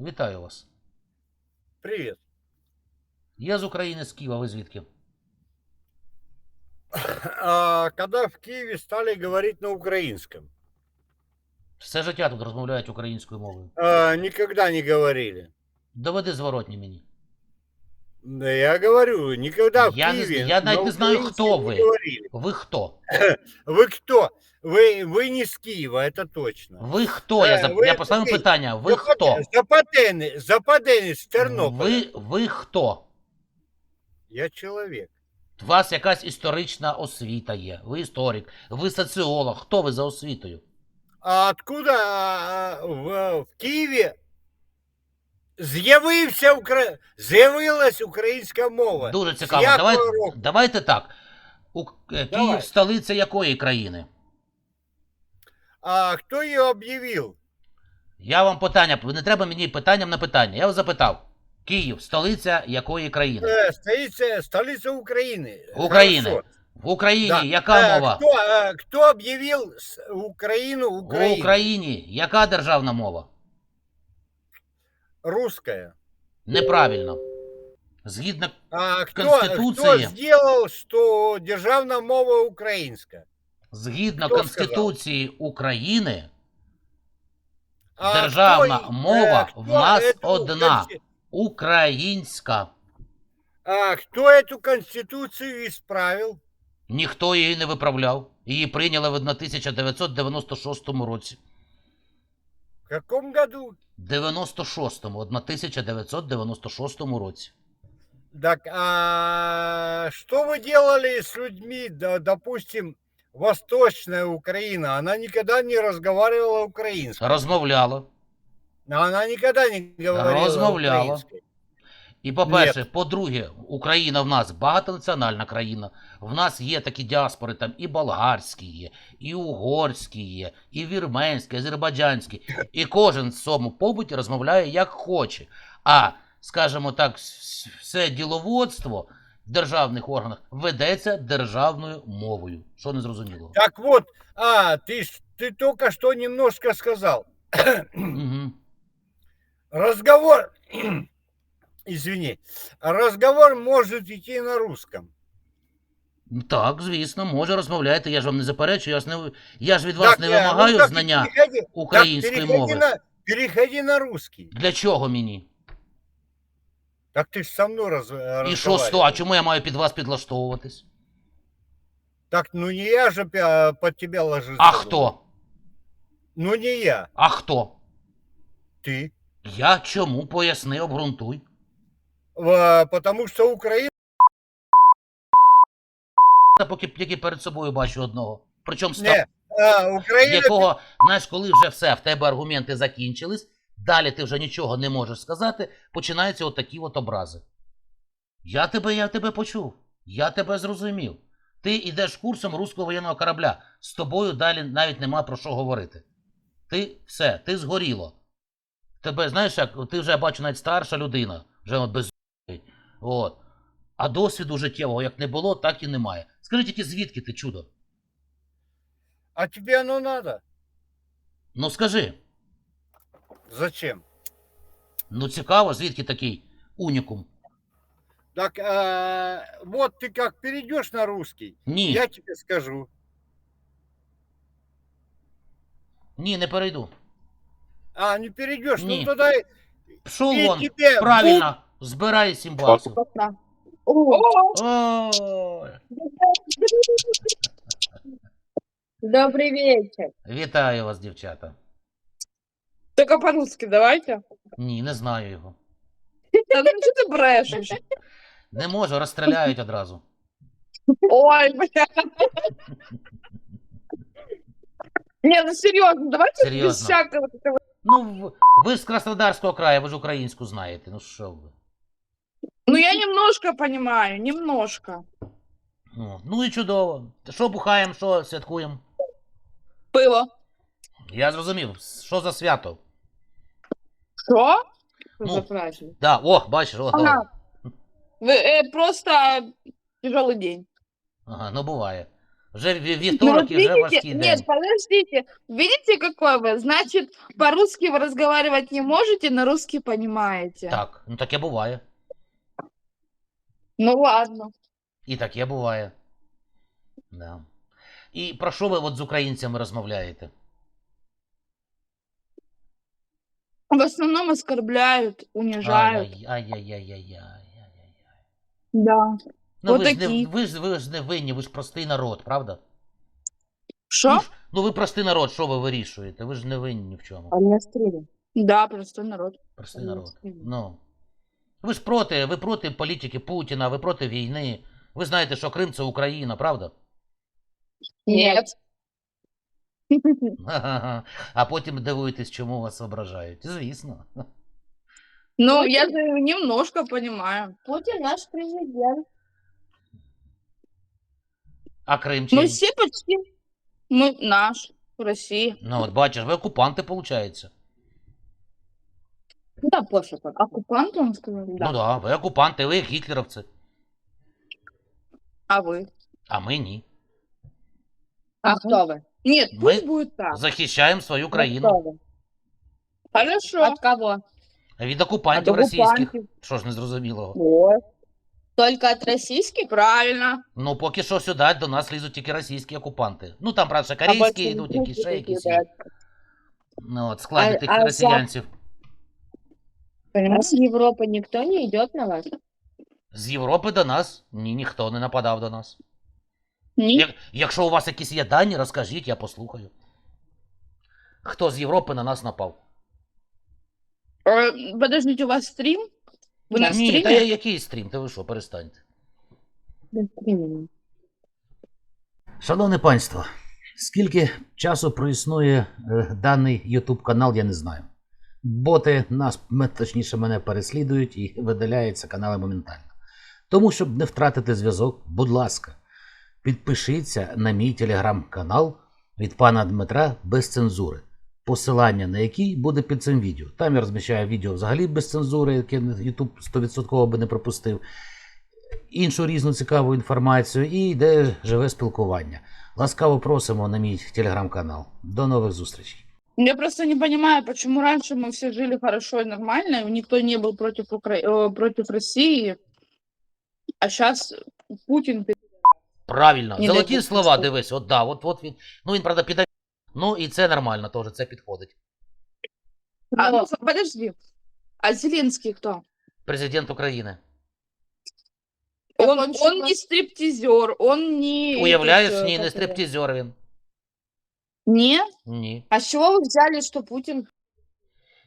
Вітаю вас. Привет. Я з України, з Києва, ви звідки? А, когда в Киеве стали говорить на украинском? Все життя тут розмовляють українською мовою. А, никогда не говорили. Доведи зворотні мені. Да я говорю, никогда в Я не Киеве зна- я навіть на не знаю, украинском хто не ви. говорили. Ви хто? Вы кто? Вы, вы не с Киева, это точно. Ви хто? Я, Е, зап... ви я поставив такий питання. Ви Западе- хто? Западенный, Западенный с Тернополя. Ви, ви хто? Я человек. У вас якась історична освіта є. Ви історик, ви соціолог. Хто ви за освітою? А откуда а, в, в Києві з'явився Укра... з'явилась українська мова? Дуже З цікаво. якого Давайте, року? давайте так. У... е, Київ Давай. столиця якої країни? А хто її об'явив? Я вам питання, не треба мені питанням на питання. Я вас запитав. Київ, столиця якої країни? Е, Столиця, столиця України. України. Хорошо. В Україні Да. яка Е, мова? Хто, е, хто об'явив с- Україну В? Україні яка державна мова? Русская. Неправильно. Згідно А хто, Конституції. хто зробив, що державна мова українська? Згідно Хто Конституції України, А Державна хто- мова е, хто в нас ету одна. українська. А хто эту конституцію исправил? Ніхто її не виправляв. Її прийняли в 1996 році. В каком году? 96-му, 1996 році. Так, а что вы делали с людьми, допустим, Восточная Украина? Она никогда не разговаривала украинском. Розмовляла. Она никогда не говорила украинской. І по-перше, по-друге, Україна в нас багатонаціональна країна. В нас є такі діаспори, там і болгарські є, і угорські є, і вірменські, і азербайджанські. І кожен в цьому побуті розмовляє як хоче. А, скажімо так, с- все діловодство державних органах ведеться державною мовою. Що не зрозуміло? Так вот, а, ты, ж- ты только что немножко сказал. Угу. Разговор, извини, разговор может идти на русском. Так, звісно, може розмовляєте, я ж вам не заперечую, я ж, не, я ж від вас Так, не э, ну вимагаю так и знання переходи- так української переходи мови. На, переходи на русский. Для чого мені? Так ты ж со мной раз, І що з того? А чому я маю під вас підлаштовуватись? Так, ну не я же пя- под тебя ложусь. А хто? Ну не я, А хто? ты. Я чому? Поясни, обґрунтуй. В- потому что Украина... Та поки тільки перед собою бачу одного. Причому ста... Не, а, Украина... якого, знаєш, коли вже все, в тебе аргументи закінчились, далі ти вже нічого не можеш сказати, починаються отакі от образи. Я тебе, я тебе почув. Я тебе зрозумів. Ти йдеш курсом руського воєнного корабля. З тобою далі навіть нема про що говорити. Ти все, ти згоріло. Тебе, знаєш, як ти вже я бачу навіть старша людина, вже от без От. А досвіду життєвого як не було, так і немає. Скажи тільки, звідки ти чудо? А тебе оно надо? Ну скажи. Зачем? Ну цікаво, звідки такий унікум? Так, а, вот ты как перейдешь на русский, Ні, я тебе скажу. ні, не перейду. А, не перейдешь, Не. ну тогда и Пшов и вон, тебе правильно, збирай сім баксів. О, Ой, добрый вечер. вітаю вас, дівчата. Только по-русски давайте. Ні, не знаю його. Да ну что ты брешешь? Не можу, розстріляють одразу. Ой, бля. Не, ну серьезно, давайте без всякого такого. Ну, в- ви ж з Краснодарського краю, ви ж українську знаєте. Ну що ви? Ну я немножко понимаю, немножко. Ну, ну і чудово. Що бухаємо, що святкуємо? Было. Я зрозумів, що за свято? Что? Что Ну. за праздник? Да, о, бачиш, о, Ага. Вы, э, просто тяжелый день. Ага, ну буває. Вже ві- Ну, вівторок вот і вже видите, важкий нет, день. подождите, видите, какой вы? Значит, по-русски вы разговаривать не можете, на русский понимаете. Так, ну таке буває. Ну ладно. І таке буває. Да. І про що ви от з українцями розмовляєте? В основном оскорбляют, унижают. Ай-яй- Ай-яй-яй-яй-яй-яй-яй. Да. Ну, ви, ж не, такі. ви, ж, ви ж не винні, ви ж простий народ, правда? Что? Ну, ж- Ну ви простий народ, що ви вирішуєте? Ви ж не винні ні в чому. А меня стреляют. Да, простой народ. Простий народ. Ну. Ви ж проти, ви проти політики Путіна, ви проти війни. Ви знаєте, що Крим це Україна, правда? Нет. Ха-ха-ха. А потім дивуєтесь, чому вас ображають. Звісно. Ну, я же немножко понимаю. Путин наш президент. А Крим Мы чий? все почти... Мы наш, в России. Ну, от бачиш, ви окупанти, виходить. Да, пофиг. как. Оккупант, он сказал? Ну так, да, ви окупанти, ви гітлеровці. А вы? А ми ні. А Ага. кто вы? Нет, Мы пусть будет так. Захищаємо свою А країну. кто вы? Хорошо. От кого? Від окупантів От російських. окупантів. Що ж незрозумілого? Вот. Только от российских? Правильно. Ну, поки що сюди до нас лізуть тільки російські окупанти. Ну там, правда, корейські йдуть, якісь ще якісь. є. Ну, от склади А- тих а за- росіянців. А с Европы никто не идет на вас? З Європи до нас ні, ніхто не нападав до нас. Ні. Як, якщо у вас якісь є дані, розкажіть, я послухаю. Хто з Європи на нас напав? Э, Подождите, у вас стрим? Вы на Ні, та я який стрім? Та ви що, перестаньте. Временно. Шановне панство, скільки часу проіснує е, даний YouTube канал, я не знаю. Боти нас, м- точніше, мене переслідують і видаляються канали моментально. Тому, щоб не втратити зв'язок, будь ласка, підпишіться на мій телеграм-канал від пана Дмитра без цензури, посилання на який буде під цим відео. Там я розміщаю відео взагалі без цензури, яке YouTube 100% би не пропустив іншу різну цікаву інформацію і йде живе спілкування. Ласкаво просимо на мій телеграм-канал. До нових зустрічей. Я просто не понимаю, почему раньше мы все жили хорошо и нормально, и никто не был против, Укра... э, против России, а сейчас Путин... пи- Правильно, Ні, золоті не слова, пропустив. дивись, от да, от, от він. Ну він, правда, піде. Ну і це нормально теж, це підходить. А, Но ну, подожди, а Зеленский кто? Президент України. Так Он, он он, что, не стриптизер, он не... Уявляєш, этот, э, ні, не как его? стриптизер він. Не? Ні. А с чего вы взяли, что Путин?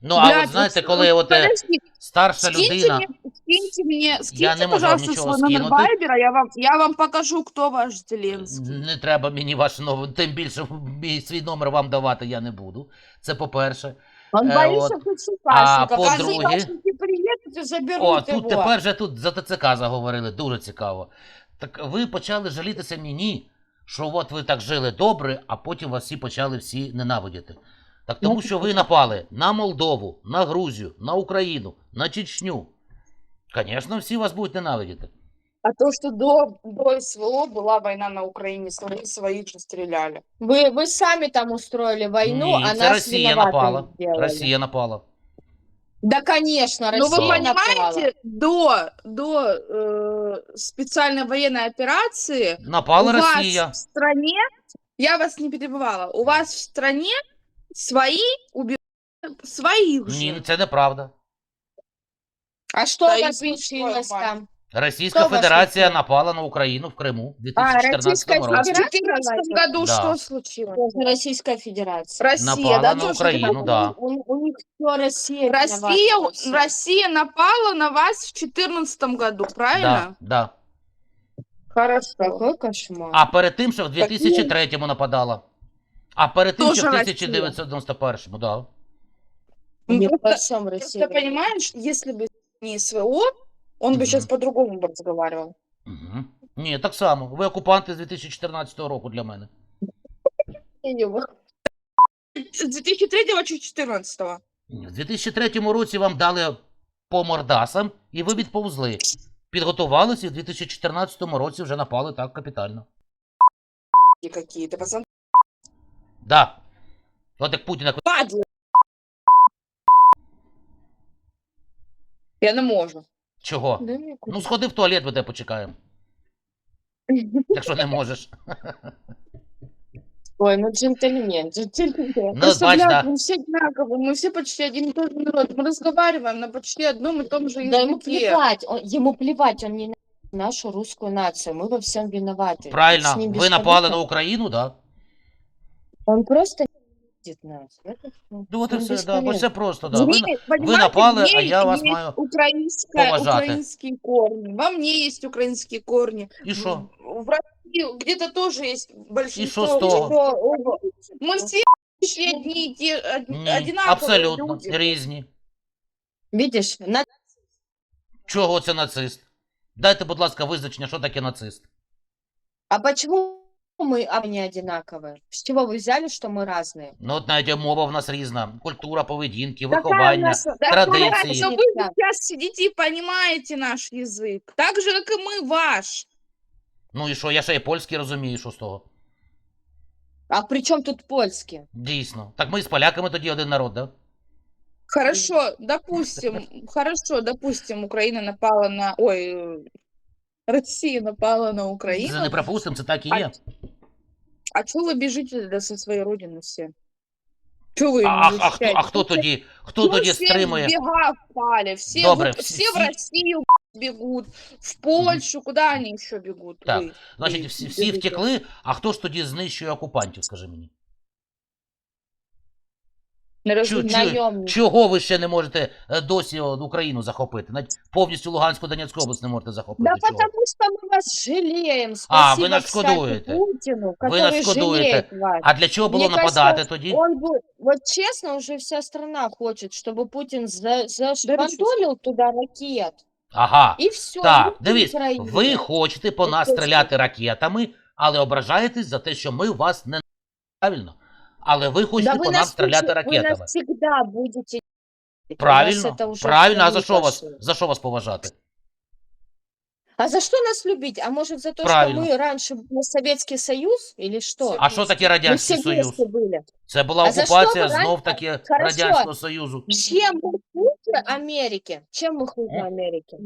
Ну, а Блядь, от знаєте, вот коли от е, Подожди, старша скиньте людина. мне, скиньте мне, скиньте, не можу вам пожалуйста, нічого свой номер скинути. Вайбера, я вам, я вам покажу, кто ваш Зеленский. Не треба мені ваш номер, тим більше мій свій номер вам давати я не буду. Це по-перше. Он Э, боится вот. А по-друге- Сипашники приедут и заберут О, его. тут тепер же тут за ТЦК заговорили, дуже цікаво. Так ви почали жалітися мені, що от ви так жили добре, а потім вас всі почали всі ненавидіти. Так тому Ну, що ви напали на Молдову, на Грузію, на Україну, на Чечню. Звісно, всі вас будуть ненавидіти. А то, что до, до СВО была война на Украине, свои, своих же стреляли. Вы, вы сами там устроили войну, Ні, а це нас Росія виноватыми напала. сделали. Росія напала. Да, конечно, Но Россия Ну, вы напала. понимаете, до, до э, специальной военной операции Напала у вас Росія. в стране, я вас не перебивала, у вас в стране свои убивают своих же. Ні, це неправда. А что Да у и случилось нормально. там? Російська Хто вас Федерація напав? напала на Україну в Криму в А, 2014 Російська А в році. Федерація? 2014 году Да. что случилось? Российская Федерация. Россия, Напала да, на тоже Украину, да. У, у них все Россия. Россия, виновата. Россия напала на вас в 2014 году, Да, правильно? да. Хорошо. Какой кошмар. А перед тим, що в 2003-му нападала. А перед тим, що в Тоже 1991-му, да. Ну, Не просто- во всем Россия. Просто понимаешь, если бы не СВО, он бы Мгм. сейчас по-другому бы разговаривал. Угу. Ні, так само. Ви окупанти з 2014 року для мене. С 2003 чи 2014? Ні, В 2003 році вам дали по мордасам, і ви відповзли. Підготувалися і в 2014 році вже напали так капітально. какие-то, пацан Да. От як Путіна падли. Я не можу. чого? Да, я Ну, сходи в туалет, ми тебе почекаємо. Якщо не можеш. Ой, ну джентльмен, джентльмен. Ну, Просто, бач, блядь, да. мы все одинаковые, мы все почти один и тот же народ. Мы разговариваем на почти одном и том же Да ему языке. плевать, он, ему плевать, он не на нашу русскую нацию, мы во всем виноваты. С Правильно, ним ви напали на бесконечно. Україну, да? Он просто видит нас. Это всё. Ну от і Он все, да, бо бесполезен. все просто, да. Ви, Мне, понимаете, напали, мне а я вас есть маю украинская, поважати. украинские корни. Во мне есть украинские корни. і що? В России где-то тоже есть большинство. что с того? кто- Мы все почти одни и те, од- Ні, одинаковые абсолютно люди. різні. Видишь, на... Чого це нацист? Дайте, будь ласка, визначення, що таке нацист. а почему мы а, не одинаковые? С чего вы взяли, что мы разные? Ну, от навіть мова в нас різна, культура поведінки, Какая виховання. наша- Да, Традиции. понятно, что вы Да. сейчас сидите и понимаете наш язык. Так же, как и мы ваш. Ну і що, я ще й польський розумію, що з того. А при чем тут польский? Дійсно. Так ми з поляками тоді один народ, да? Хорошо, допустим, хорошо, допустим, Украина напала на... Ой, э, Россия напала на Украину. Це не пропустимо, це так і А є. А что вы бежите тогда со своей родины все? Что вы А, а, не а, хто, а защищаете? хто тоді? Хто Ну, тоді все стримує? в бега впали, все, Добре, в, всі- все в всі- Россию бегут, в Польшу, куда они еще бегут? Так, вы? Значить, ви всі, всі біжите? втекли, а хто ж тоді знищує окупантів, скажи мені? Не Чу- розумію. чу- Наемники. Чого ви ще не можете е, досі о, Україну захопити? Навіть повністю Луганську Донецьку область не можете захопити. Да Чого? потому что мы вас жалеем. А, вы Спасибо, нас кстати, шкодуете. Путину, Вы который нас шкодуете. жалеет вас. А для чого було Мені кажется, нападати тоді? Он бы, вот честно, уже вся страна хочет, чтобы Путин за, зашпандолил туда ракет. Ага. И все. Так, дивись, ви хочете по нас Ось. стріляти ракетами, але ображаєтесь за те, що ми вас не правильно. Але ви хочете да по вы нам нас, стріляти вы ракетами. нас всегда будете... У Правильно, нас это уже правильно, а в за крови що вас, пошло. за що вас поважати? А за что нас любить? А может за то, Правильно. что мы раньше были Советский Союз или что? А що таке мы все Радянський Союз? вместе были. Це була А за що окупація ви знов раніше- таки Хорошо. Радянського Союзу. Чем мы хуже Америки? Чем мы хуже М? Америки?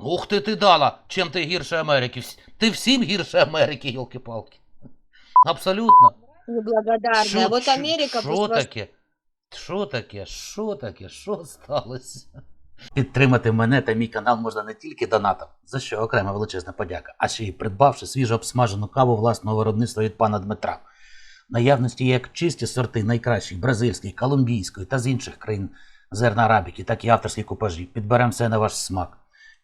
Ух ти ти дала, чим ти гірше Америки. Вс- Ти всім гірше Америки, йолки-палки. Абсолютно. Неблагодарная. Що- вот що- Америка Що вас таке? Що таке? Що таке? Що сталося? Підтримати мене та мій канал можна не тільки донатом, за що окрема величезна подяка, а ще й придбавши свіжо обсмажену каву власного виробництва від пана Дмитра. Наявності як чисті сорти найкращих бразильської, колумбійської та з інших країн зерна арабіки, так і авторські купажі. Підберемо все на ваш смак.